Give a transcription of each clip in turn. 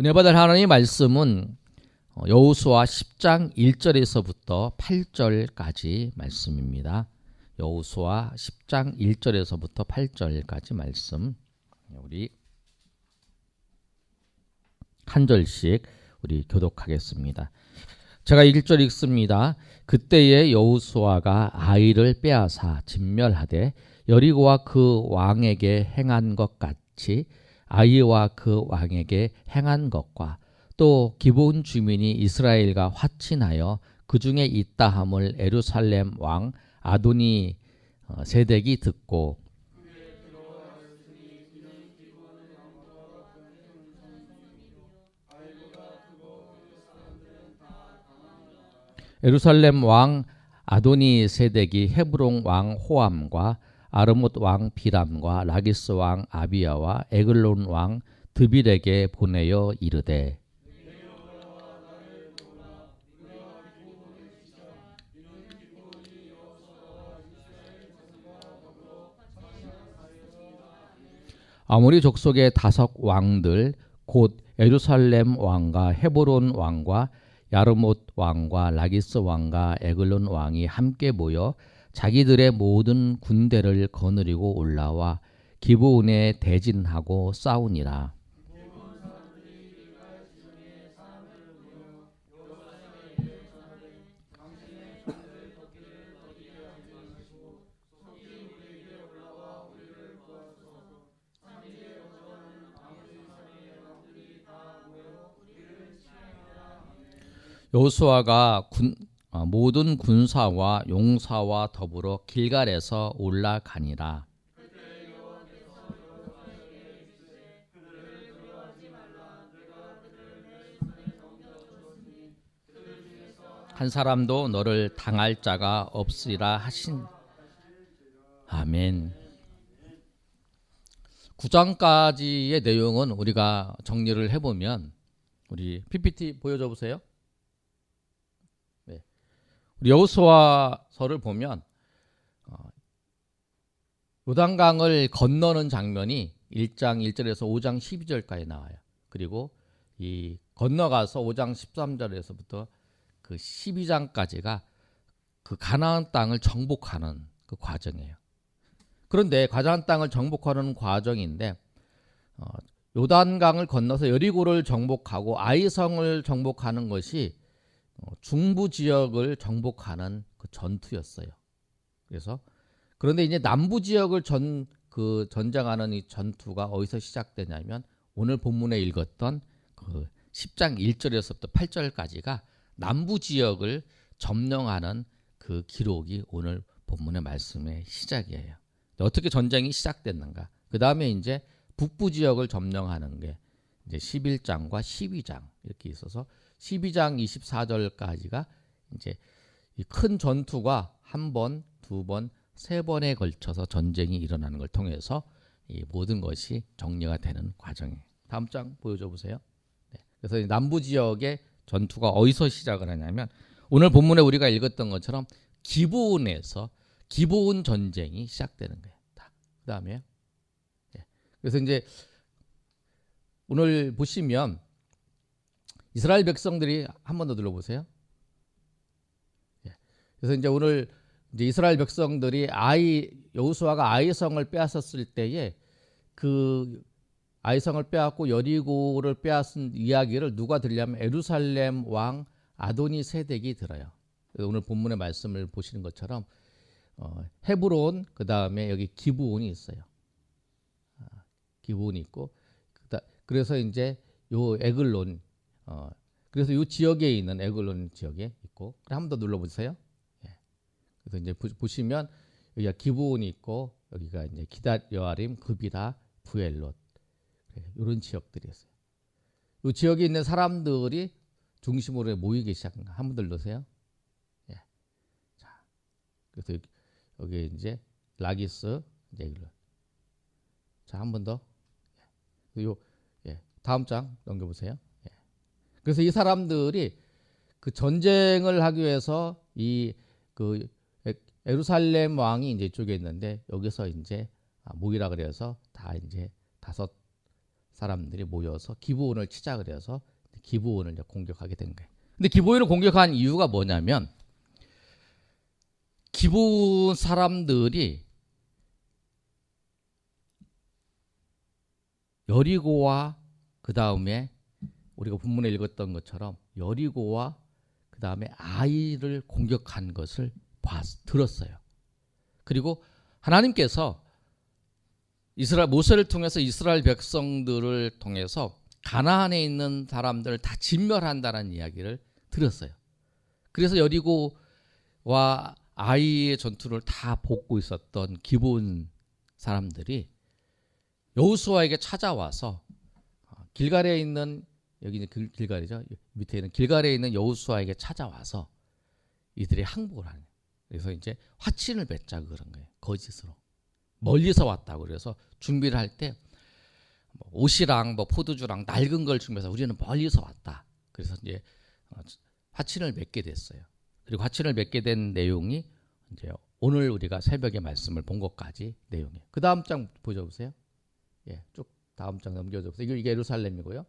은혜 받을 하나님의 말씀은 어, 여호수아 10장 1절에서부터 8절까지 말씀입니다. 여호수아 10장 1절에서부터 8절까지 말씀 우리 한 절씩 우리 교독하겠습니다. 제가 1절 읽습니다. 그때에 여호수아가 아이를 빼앗아 진멸하되 여리고와 그 왕에게 행한 것 같이 아이와 그 왕에게 행한 것과 또 기본 주민이 이스라엘과 화친하여 그 중에 있다 함을 에루살렘 왕 아도니 어, 세덱이 듣고 에루살렘 왕 아도니 세덱이 헤브론 왕 호암과 아르못 왕 비람과 라기스 왕 아비야와 에글론 왕 드빌에게 보내어 이르되 아모리 족속의 다섯 왕들 곧 에루살렘 왕과 헤브론 왕과 야르못 왕과 라기스 왕과 에글론 왕이 함께 모여 자기들의 모든 군대를 거느리고 올라와 기브온에 대진하고 싸우니라. 여호수아가 군, 어, 모든 군사와 용사와 더불어 길갈에서 올라가니라. 한 사람도 너를 당할 자가 없으리라 하신 아멘. 9장까지의 내용은 우리가 정리를 해보면 우리 PPT 보여줘 보세요. 여호수아서를 보면 어, 요단강을 건너는 장면이 1장 1절에서 5장 12절까지 나와요. 그리고 이 건너가서 5장 13절에서부터 그 12장까지가 그 가나안 땅을 정복하는 그 과정이에요. 그런데 가나안 땅을 정복하는 과정인데 어, 요단강을 건너서 여리고를 정복하고 아이성을 정복하는 것이 어, 중부 지역을 정복하는 그 전투였어요. 그래서 그런데 이제 남부 지역을 전 그 전장하는 이 전투가 어디서 시작되냐면 오늘 본문에 읽었던 그 10장 1절에서부터 8절까지가 남부 지역을 점령하는 그 기록이 오늘 본문의 말씀의 시작이에요. 어떻게 전쟁이 시작됐는가? 그 다음에 이제 북부 지역을 점령하는 게 이제 11장과 12장 이렇게 있어서 12장 24절까지가 이제 큰 전투가 한 번, 두 번, 세 번에 걸쳐서 전쟁이 일어나는 걸 통해서 이 모든 것이 정리가 되는 과정이에요. 다음 장 보여줘 보세요. 네. 그래서 남부 지역의 전투가 어디서 시작을 하냐면 오늘 본문에 우리가 읽었던 것처럼 기브온에서 기브온 전쟁이 시작되는 거예요. 그 다음에 네. 그래서 이제 오늘 보시면 이스라엘 백성들이 한 번 더 들어보세요. 예. 그래서 이제 오늘 이제 이스라엘 백성들이 아이 여호수아가 아이성을 빼앗았을 때에 그 아이성을 빼앗고 여리고를 빼앗은 이야기를 누가 들냐면 에루살렘 왕 아도니 세덱이 들어요. 오늘 본문의 말씀을 보시는 것처럼 어, 헤브론 그 다음에 여기 기브온이 있어요. 아, 기브온이 있고 그래서 이제 요 에글론 어, 그래서 이 지역에 있는 에글론 지역에 있고 한번 더 눌러보세요. 예. 그래서 이제 보, 시면 여기가 기브온이 있고 여기가 이제 기닷 여아림, 급이라, 부엘롯 이런 지역들이 있어요. 이 지역에 있는 사람들이 중심으로 모이기 시작한 거. 한번 더 눌러세요. 예. 자, 그래서 여기, 여기 이제 라기스 이제 이걸 자, 한 번 더. 예. 요 예. 다음 장 넘겨보세요. 그래서 이 사람들이 그 전쟁을 하기 위해서 이 그 에루살렘 왕이 이제 이쪽에 있는데 여기서 이제 아, 모이라 그래서 다 이제 다섯 사람들이 모여서 기브온을 치자 그래서 기브온을 이제 공격하게 된 거예요. 근데 기브온을 공격한 이유가 뭐냐면 기브온 사람들이 여리고와 그 다음에 우리가 본문에 읽었던 것처럼 여리고와 그 다음에 아이를 공격한 것을 봤, 들었어요. 그리고 하나님께서 이스라엘 모세를 통해서 이스라엘 백성들을 통해서 가나안에 있는 사람들을 다 진멸한다는 이야기를 들었어요. 그래서 여리고와 아이의 전투를 다 보고 있었던 기본 사람들이 여호수아에게 찾아와서 길갈에 있는 여기는 길, 길갈이죠. 밑에 있는 길갈에 있는 여호수아에게 찾아와서 이들이 항복을 하는. 그래서 이제 화친을 맺자 그런 거예요. 거짓으로 멀리서 왔다고 그래서 준비를 할때 뭐 옷이랑 뭐 포도주랑 낡은 걸 준비해서 우리는 멀리서 왔다. 그래서 이제 어, 화친을 맺게 됐어요. 그리고 화친을 맺게 된 내용이 이제 오늘 우리가 새벽에 말씀을 본 것까지 내용이에요. 그 다음 장 보셔 보세요. 예, 쭉 다음 장 넘겨줘 보세요. 이게, 이게 예루살렘이고요.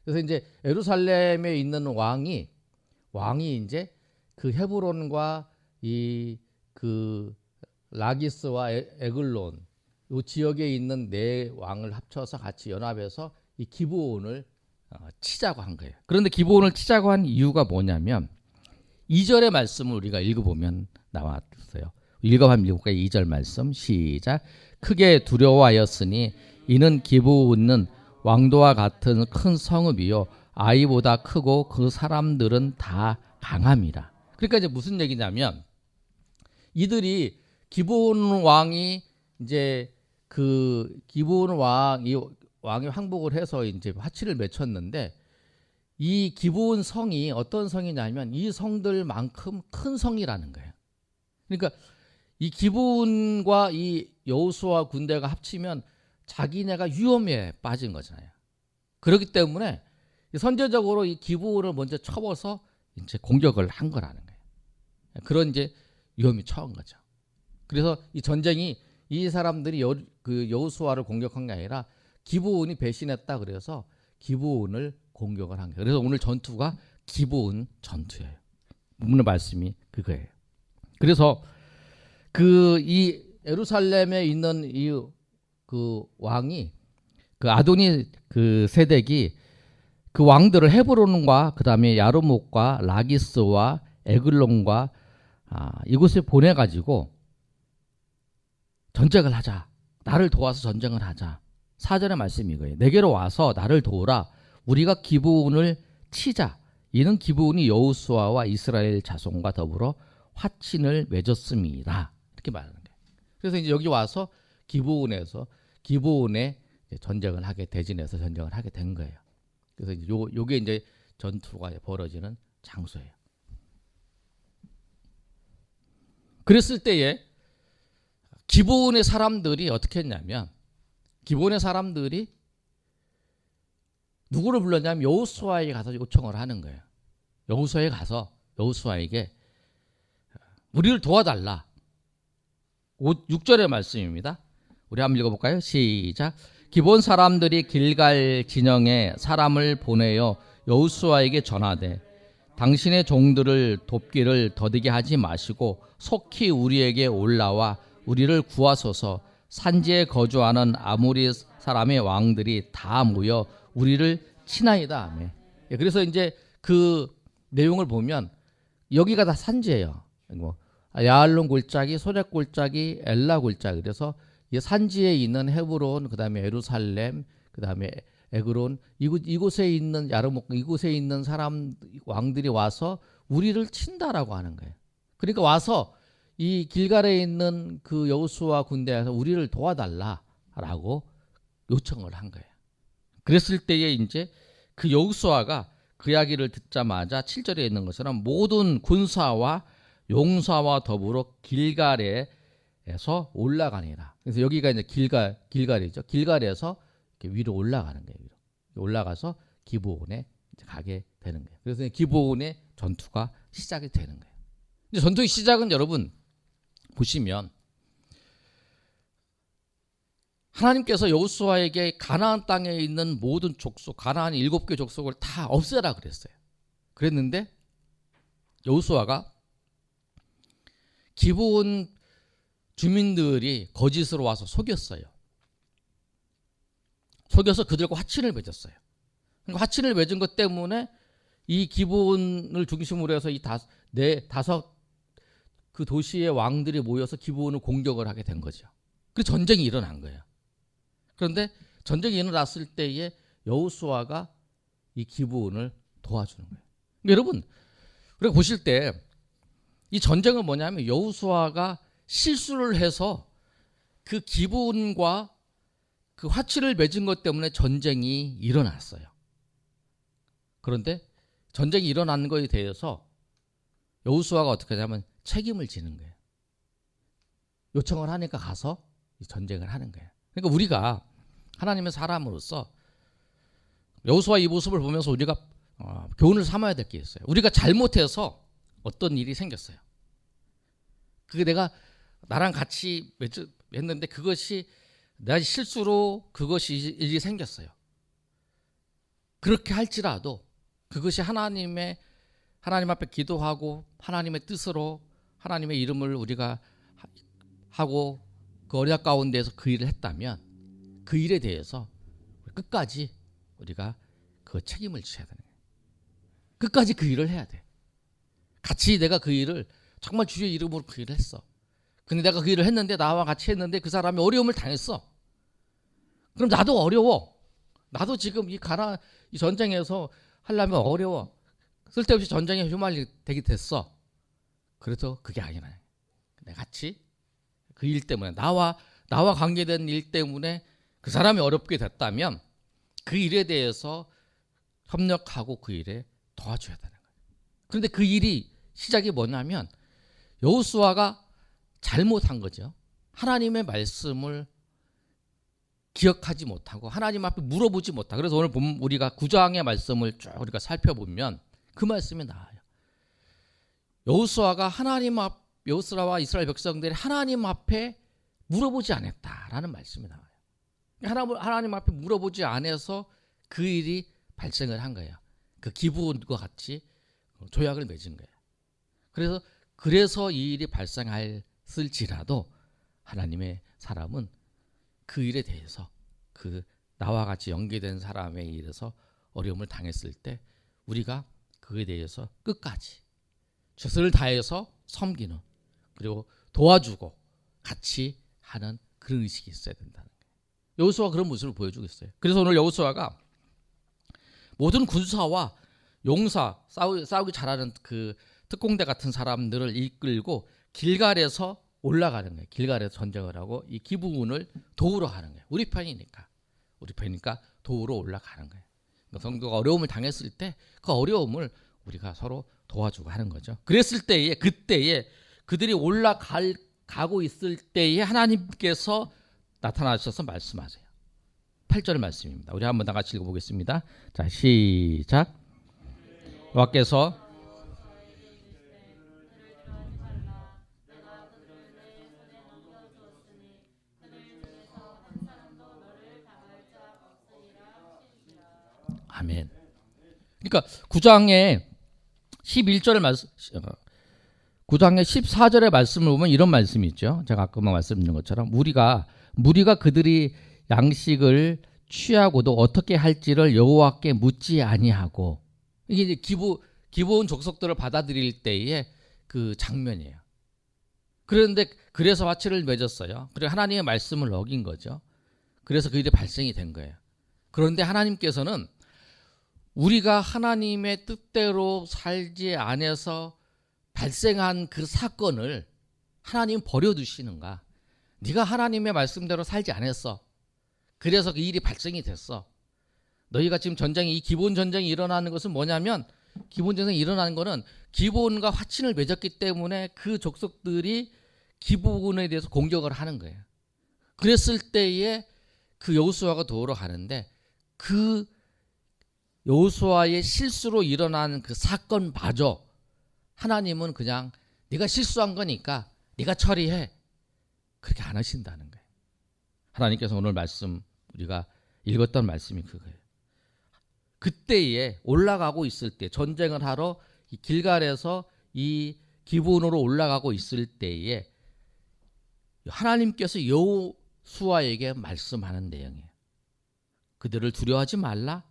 자, 그래서 이제 예루살렘에 있는 왕이 왕이 이제 그 헤브론과 이 그 라기스와 에, 에글론 이 지역에 있는 네 왕을 합쳐서 같이 연합해서 이 기브온을 어, 치자고 한 거예요. 그런데 기브온을 치자고 한 이유가 뭐냐면 2절의 말씀을 우리가 읽어보면 나왔어요. 읽어보면 읽어볼까요? 2절 말씀 시작. 크게 두려워하였으니 이는 기브온은 왕도와 같은 큰 성읍이요 아이보다 크고 그 사람들은 다 강함이라. 그러니까 이제 무슨 얘기냐면 이들이 기브온 왕이 이제 그 기브온 왕이 왕이 항복을 해서 이제 화치를 맺혔는데 이 기브온 성이 어떤 성이냐면 이 성들만큼 큰 성이라는 거예요. 그러니까 이 기브온과 이 여호수아 군대가 합치면 자기네가 위험에 빠진 거잖아요. 그렇기 때문에 선제적으로 이 기브온을 먼저 쳐버서 이제 공격을 한 거라는 거예요. 그런 이제 위험이 처한 거죠. 그래서 이 전쟁이 이 사람들이 여, 그 여호수아를 공격한 게 아니라 기브온이 배신했다 그래서 기브온을 공격을 한 거예요. 그래서 오늘 전투가 기브온 전투예요. 오늘 말씀이 그거예요. 그래서 그 이 예루살렘에 있는 이 그 왕이 그 아도니 그 세덱이 그 왕들을 헤브론과 그다음에 야르목과 라기스와 에글론과 아, 이곳에 보내 가지고 전쟁을 하자. 나를 도와서 전쟁을 하자. 사전의 말씀이 이거예요. 내게로 와서 나를 도우라. 우리가 기브온을 치자. 이는 기브온이 여호수아와 이스라엘 자손과 더불어 화친을 맺었습니다. 이렇게 말하는 거예요. 그래서 이제 여기 와서 기브온에서 기브온에 전쟁을 하게 대진해서 전쟁을 하게 된 거예요. 그래서 이제 요 요게 이제 전투가 벌어지는 장소예요. 그랬을 때에 기본의 사람들이 어떻게 했냐면 기본의 사람들이 누구를 불렀냐면 여호수아에게 가서 요청을 하는 거예요. 여호수아에 가서 여호수아에게 우리를 도와달라. 6절의 말씀입니다. 우리 한번 읽어볼까요? 시작. 기본 사람들이 길갈 진영에 사람을 보내어 여호수아에게 전하되 당신의 종들을 돕기를 더디게 하지 마시고 속히 우리에게 올라와 우리를 구하소서 산지에 거주하는 아모리 사람의 왕들이 다 모여 우리를 친하이다. 예, 그래서 이제 그 내용을 보면 여기가 다 산지예요. 뭐 야알론 골짜기, 소렉 골짜기, 엘라 골짜기. 그래서 이 산지에 있는 헤브론, 그다음에 예루살렘, 그다음에 에그론 이곳 이곳에 있는 야르목 이곳에 있는 사람 왕들이 와서 우리를 친다라고 하는 거예요. 그러니까 와서 이 길갈에 있는 그 여호수아 군대에서 우리를 도와달라라고 요청을 한 거예요. 그랬을 때에 이제 그 여호수아가 그 이야기를 듣자마자 7절에 있는 것처럼 모든 군사와 용사와 더불어 길갈에 서 올라가니라. 그래서 여기가 이제 길갈 길갈이죠. 길갈에서 위로 올라가는 거예요. 위로. 올라가서 기브온에 가게 되는 거예요. 그래서 기브온의 전투가 시작이 되는 거예요. 이제 전투의 시작은 여러분 보시면 하나님께서 여호수아에게 가나안 땅에 있는 모든 족속, 가나안 일곱 개 족속을 다 없애라 그랬어요. 그랬는데 여호수아가 기브온 주민들이 거짓으로 와서 속였어요. 속여서 그들과 화친을 맺었어요. 그러니까 화친을 맺은 것 때문에 이 기브온을 중심으로 해서 이 다, 네, 다섯 그 도시의 왕들이 모여서 기브온을 공격을 하게 된 거죠. 그 전쟁이 일어난 거예요. 그런데 전쟁이 일어났을 때에 여호수아가 이 기브온을 도와주는 거예요. 그러니까 여러분, 우리가 보실 때 이 전쟁은 뭐냐면 여호수아가 실수를 해서 그 기브온과 그 화치를 맺은 것 때문에 전쟁이 일어났어요. 그런데 전쟁이 일어난 거에 대해서 여호수아가 어떻게 하냐면 책임을 지는 거예요. 요청을 하니까 가서 이 전쟁을 하는 거예요. 그러니까 우리가 하나님의 사람으로서 여호수아 이 모습을 보면서 우리가 어, 교훈을 삼아야 될 게 있어요. 우리가 잘못해서 어떤 일이 생겼어요. 그게 내가 나랑 같이 맺- 했는데 그것이 내가 실수로 그것이 일이 생겼어요. 그렇게 할지라도 그것이 하나님의 하나님 앞에 기도하고 하나님의 뜻으로 하나님의 이름을 우리가 하- 하고 그 언약 가운데에서 그 일을 했다면 그 일에 대해서 끝까지 우리가 그 책임을 져야 되는 거예요. 끝까지 그 일을 해야 돼. 같이 내가 그 일을 정말 주의 이름으로 그 일을 했어. 근데 내가 그 일을 했는데 나와 같이 했는데 그 사람이 어려움을 당했어. 그럼 나도 어려워. 나도 지금 이 가나 이 전쟁에서 하려면 어려워. 쓸데없이 전쟁에 휘말리게 됐어. 그래서 그게 아니라 내가 같이 그 일 때문에 나와 나와 관계된 일 때문에 그 사람이 어렵게 됐다면 그 일에 대해서 협력하고 그 일에 도와줘야 되는 거예요. 그런데 그 일이 시작이 뭐냐면 여호수아가 잘못한 거죠. 하나님의 말씀을 기억하지 못하고 하나님 앞에 물어보지 못하고 그래서 오늘 본 우리가 구장의 말씀을 쭉 우리가 살펴보면 그 말씀이 나와요. 여호수아가 하나님 앞 여호수아와 이스라엘 백성들이 하나님 앞에 물어보지 않았다라는 말씀이 나와요. 하나님 하나님 앞에 물어보지 않아서 그 일이 발생을 한 거예요. 그 기부원과 같이 조약을 맺은 거예요. 그래서 그래서 이 일이 발생했 을지라도 하나님의 사람은 그 일에 대해서 그 나와 같이 연계된 사람에 의해서 어려움을 당했을 때 우리가 그에 대해서 끝까지 최선을 다해서 섬기는 그리고 도와주고 같이 하는 그런 의식이 있어야 된다는 거예요. 여호수아 그런 모습을 보여주고 있어요. 그래서 오늘 여호수아가 모든 군사와 용사 싸우, 싸우기 잘하는 그 특공대 같은 사람들을 이끌고 길갈에서 올라가는 거예요. 길갈에서 전쟁을 하고 이 기부군을 도우러 가는 거예요. 우리 편이니까 우리 편이니까 도우러 올라가는 거예요. 그러니까 성도가 어려움을 당했을 때 그 어려움을 우리가 서로 도와주고 하는 거죠. 그랬을 때에 그때에 그들이 올라갈 가고 있을 때에 하나님께서 나타나셔서 말씀하세요. 8절 말씀입니다. 우리 한번 다 같이 읽어보겠습니다. 자 시작. 여호와께서 아멘. 그러니까 9장에 11절의 말씀 9장의 14절의 말씀을 보면 이런 말씀이 있죠. 제가 아까만 말씀드린 것처럼 우리가 무리가 그들이 양식을 취하고도 어떻게 할지를 여호와께 묻지 아니하고 이게 이제 기부 기본 족속들을 받아들일 때의 그 장면이에요. 그런데 그래서 화치를 맺었어요. 그리고 하나님의 말씀을 어긴 거죠. 그래서 그 일이 발생이 된 거예요. 그런데 하나님께서는 우리가 하나님의 뜻대로 살지 않아서 발생한 그 사건을 하나님 버려두시는가? 네가 하나님의 말씀대로 살지 않았어. 그래서 그 일이 발생이 됐어. 너희가 지금 전쟁이 이 기본 전쟁이 일어나는 것은 뭐냐면 기본 전쟁이 일어나는 것은 기본과 화친을 맺었기 때문에 그 족속들이 기본에 대해서 공격을 하는 거예요. 그랬을 때에 그 여호수아가 도우러 가는데 그 여호수아의 실수로 일어난 그 사건마저 하나님은 그냥 네가 실수한 거니까 네가 처리해 그렇게 안 하신다는 거예요. 하나님께서 오늘 말씀 우리가 읽었던 말씀이 그거예요. 그때에 올라가고 있을 때 전쟁을 하러 이 길갈에서 이 기본으로 올라가고 있을 때에 하나님께서 여호수아에게 말씀하는 내용이에요. 그들을 두려워하지 말라.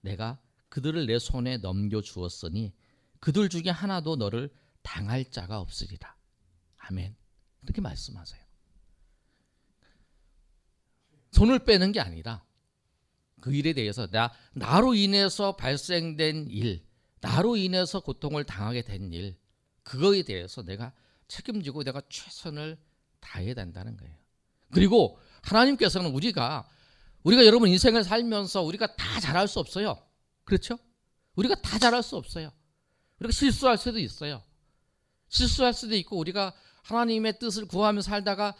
내가 그들을 내 손에 넘겨 주었으니 그들 중에 하나도 너를 당할 자가 없으리라. 아멘. 이렇게 말씀하세요. 손을 빼는 게 아니라 그 일에 대해서 나 나로 인해서 발생된 일, 나로 인해서 고통을 당하게 된 일, 그거에 대해서 내가 책임지고 내가 최선을 다해야 된다는 거예요. 그리고 하나님께서는 우리가 우리가 여러분 인생을 살면서 우리가 다 잘할 수 없어요. 그렇죠? 우리가 다 잘할 수 없어요. 우리가 실수할 수도 있어요. 실수할 수도 있고 우리가 하나님의 뜻을 구하며 살다가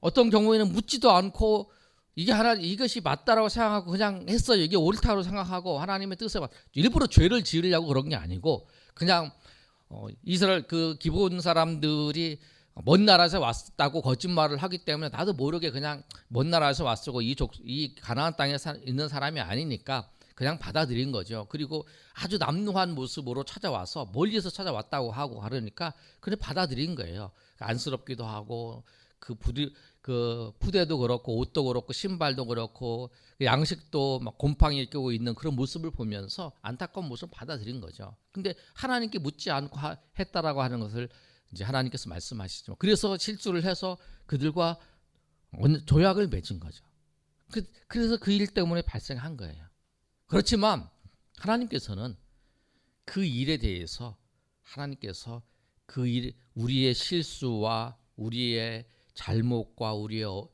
어떤 경우에는 묻지도 않고 이게 하나 이것이 맞다라고 생각하고 그냥 했어요. 이게 옳다고 생각하고 하나님의 뜻에 맞 일부러 죄를 지으려고 그런 게 아니고 그냥 어, 이스라엘 그 기본 사람들이 먼 나라에서 왔다고 거짓말을 하기 때문에 나도 모르게 그냥 먼 나라에서 왔고 이 족 이 가나안 땅에 사, 있는 사람이 아니니까 그냥 받아들인 거죠. 그리고 아주 남루한 모습으로 찾아와서 멀리서 찾아왔다고 하고 하려니까 그냥 받아들인 거예요. 안쓰럽기도 하고 그 부디 그 푸대도 그렇고 옷도 그렇고 신발도 그렇고 양식도 막 곰팡이 끼고 있는 그런 모습을 보면서 안타까운 모습을 받아들인 거죠. 근데 하나님께 묻지 않고 하, 했다라고 하는 것을 이제 하나님께서 말씀하시죠. 그래서 실수를 해서 그들과 조약을 맺은 거죠. 그, 그래서 그 일 때문에 발생한 거예요. 그렇지만 하나님께서는 그 일에 대해서 하나님께서 그 일, 우리의 실수와 우리의 잘못과 우리의 어,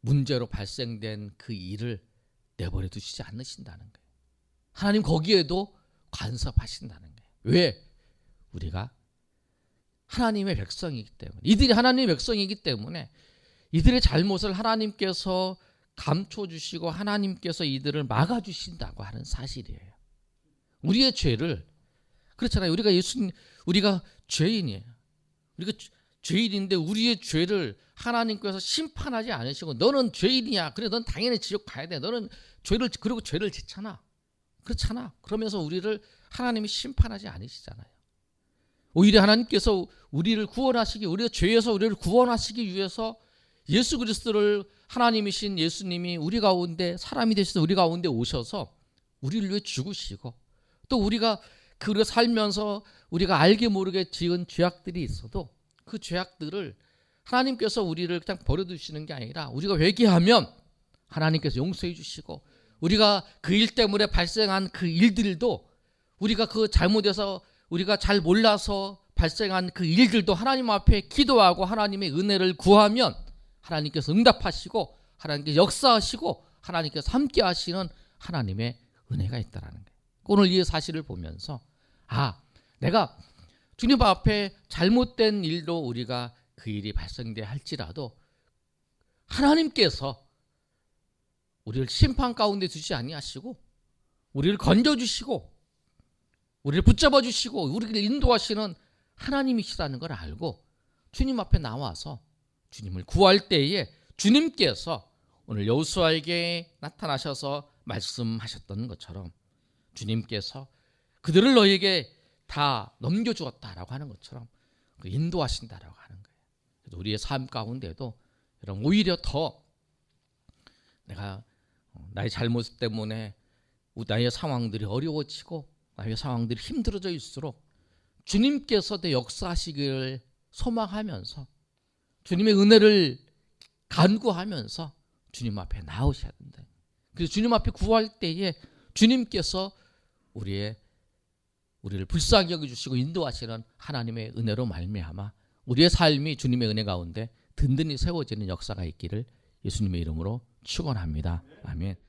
문제로 발생된 그 일을 내버려 두시지 않으신다는 거예요. 하나님 거기에도 간섭하신다는 거예요. 왜? 우리가 하나님의 백성이기 때문에 이들이 하나님의 백성이기 때문에 이들의 잘못을 하나님께서 감춰 주시고 하나님께서 이들을 막아 주신다고 하는 사실이에요. 우리의 죄를 그렇잖아요. 우리가 예수님 우리가 죄인이에요. 우리가 죄인인데 우리의 죄를 하나님께서 심판하지 않으시고 너는 죄인이야. 그래 넌 당연히 지옥 가야 돼. 너는 죄를 그리고 죄를 짓잖아. 그렇잖아. 그러면서 우리를 하나님이 심판하지 않으시잖아요. 오히려 하나님께서 우리를 구원하시기 우리가 죄에서 우리를 구원하시기 위해서 예수 그리스도를 하나님이신 예수님이 우리 가운데 사람이 되셔서 우리 가운데 오셔서 우리를 위해 죽으시고 또 우리가 그를 살면서 우리가 알게 모르게 지은 죄악들이 있어도 그 죄악들을 하나님께서 우리를 그냥 버려두시는 게 아니라 우리가 회개하면 하나님께서 용서해 주시고 우리가 그 일 때문에 발생한 그 일들도 우리가 그 잘못해서 우리가 잘 몰라서 발생한 그 일들도 하나님 앞에 기도하고 하나님의 은혜를 구하면 하나님께서 응답하시고 하나님께서 역사하시고 하나님께서 함께 하시는 하나님의 은혜가 있다라는 거예요. 오늘 이 사실을 보면서 아, 내가 주님 앞에 잘못된 일도 우리가 그 일이 발생돼 할지라도 하나님께서 우리를 심판 가운데 두지 아니하시고 우리를 건져 주시고 우리를 붙잡아 주시고 우리를 인도하시는 하나님이시라는 걸 알고 주님 앞에 나와서 주님을 구할 때에 주님께서 오늘 여호수아에게 나타나셔서 말씀하셨던 것처럼 주님께서 그들을 너에게 다 넘겨 주었다라고 하는 것처럼 그 인도하신다라고 하는 거예요. 그래서 우리의 삶 가운데도 여러분 오히려 더 내가 어, 나의 잘못 때문에 나의 상황들이 어려워지고 나의 상황들이 힘들어져 있을수록 주님께서 내 역사하시기를 소망하면서 주님의 은혜를 간구하면서 주님 앞에 나오셔야 된다. 그래서 주님 앞에 구할 때에 주님께서 우리의 우리를 불쌍히 여겨 주시고 인도하시는 하나님의 은혜로 말미암아 우리의 삶이 주님의 은혜 가운데 든든히 세워지는 역사가 있기를 예수님의 이름으로 축원합니다. 아멘.